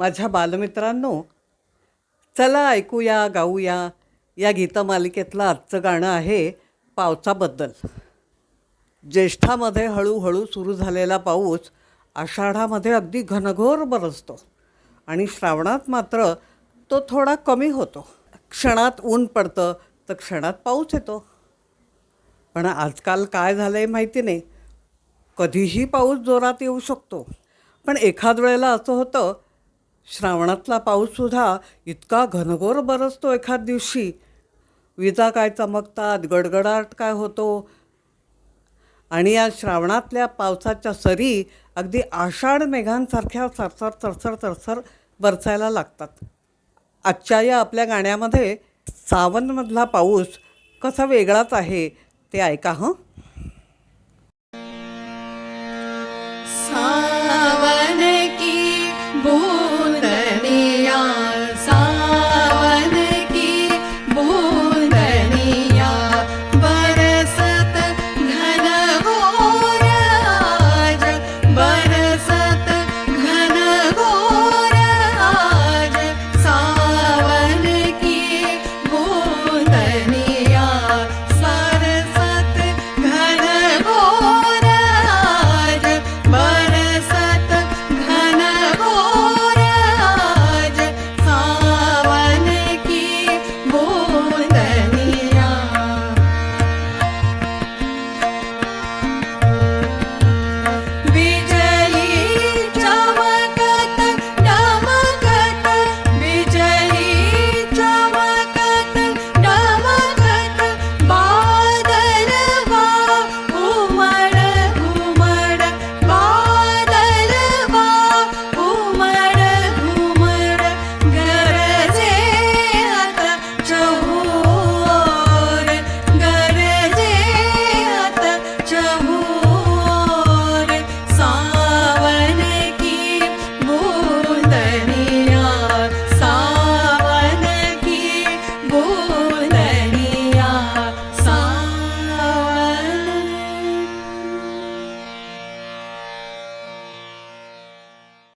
माझ्या बालमित्रांनो चला ऐकूया गाऊया. या गीतमालिकेतलं आजचं गाणं आहे पावसाबद्दल. ज्येष्ठामध्ये हळूहळू सुरू झालेला पाऊस आषाढामध्ये अगदी घनघोर बरसतो आणि श्रावणात मात्र तो थोडा कमी होतो. क्षणात ऊन पडतं तर क्षणात पाऊस येतो. पण आजकाल काय झालं आहे माहिती नाही. कधीही पाऊस जोरात येऊ शकतो. पण एखाद वेळेला असं होतं श्रावणातला पाऊससुद्धा इतका घनघोर बरसतो एखाद दिवशी. विजा काय चमकतात गडगडाट काय होतो? आणि या श्रावणातल्या पावसाच्या सरी अगदी आषाढ मेघांसारख्या सरसर सरसर सरसर बरसायला लागतात. आजच्या या आपल्या गाण्यामध्ये सावनमधला पाऊस कसा वेगळाच आहे ते ऐका हं?